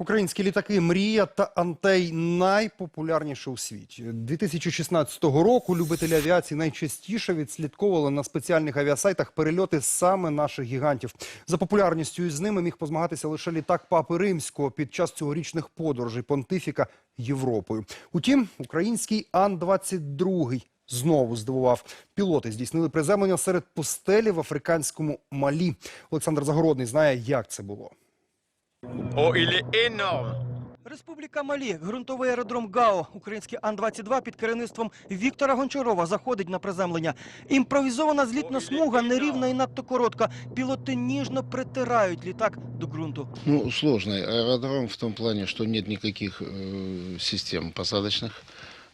Українські літаки Мрія та Антей найпопулярніші у світі. 2016 року любителі авіації найчастіше відслідковували на спеціальних авіасайтах перельоти саме наших гігантів. За популярністю із ними міг позмагатися лише літак Папи Римського під час цьогорічних подорожей понтифіка Європою. Утім, український Ан-22 знову здивував. Пілоти здійснили приземлення серед пустелі в африканському Малі. Олександр Загородний знає, як це було. Oh, il est énorme Республіка Малі, ґрунтовий аеродром ГАО, український Ан-22 під керівництвом Віктора Гончарова заходить на приземлення. Імпровізована злітна смуга нерівна і надто коротка. Пілоти ніжно притирають літак до ґрунту. Ну, сложный аэродром в том плане, что нет никаких э, систем посадочных.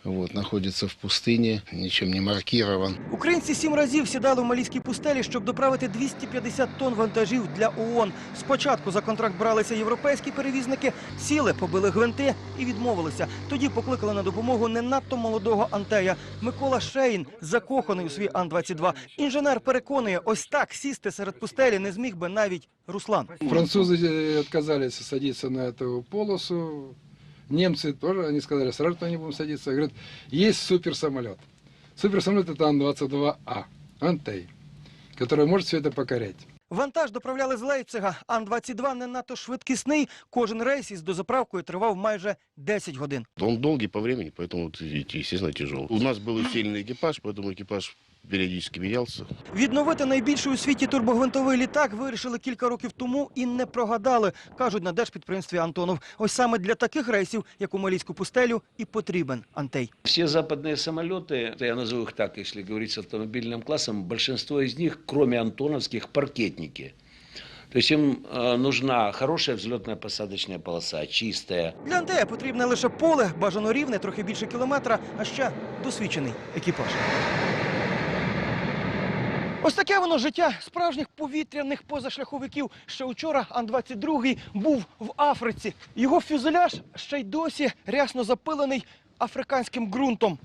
Вот, находится в пустыне, ничем не маркирован. Українці сім разів сідали в малійській пустелі, щоб доправити 250 тонн вантажів для ООН. Спочатку за контракт бралися європейські перевізники, сіли, побили гвинти і відмовилися. Тоді покликали на допомогу не надто молодого Антея. Микола Шейн закоханий у свій Ан-22. Інженер переконує, ось так сісти серед пустелі не зміг би навіть Руслан. Французы э, отказались садиться на эту полосу. Немцы тоже, они сказали, сразу туда не будем садиться. Говорят, есть суперсамолет. Суперсамолет это Ан-22А, Антей, который может все это покорять. Вантаж доправляли з Лейпцига. Ан-22 не надто швидкісний. Кожен рейс із дозаправкою тривав майже 10 годин. Он долгий по времени, поэтому, вот, видите, естественно, тяжелый. У нас был усиленный экипаж, поэтому экипаж периодически менялся. Відновити найбільший у світі турбогвинтовий літак вирішили кілька років тому і не прогадали, кажуть на держпідприємстві Антонов. Ось саме для таких рейсів, як у Малійську пустелю, і потрібен Антей. Все западные самолеты, я назову их так, если говорить с автомобильным классом, большинство из них, кроме антоновских, паркетники. То есть им э, нужна хорошая взлетная посадочная полоса, чистая. Для Антея потрібне лише поле, бажано рівне, трохи більше кілометра, а ще досвідчений екіпаж. Ось таке воно життя справжніх повітряних позашляховиків. Ще вчора Ан-22 був в Африці. Його фюзеляж ще й досі рясно запилений африканським ґрунтом.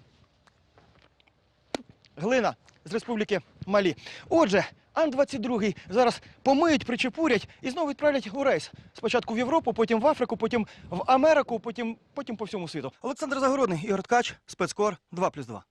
Глина з республіки Малі. Отже, Ан-22 зараз помиють, причепурять і знову відправлять у рейс. Спочатку в Європу, потім в Африку, потім в Америку, потім, потім по всьому світу. Олександр Загородний, Ігор Ткач, спецкор 2+,2.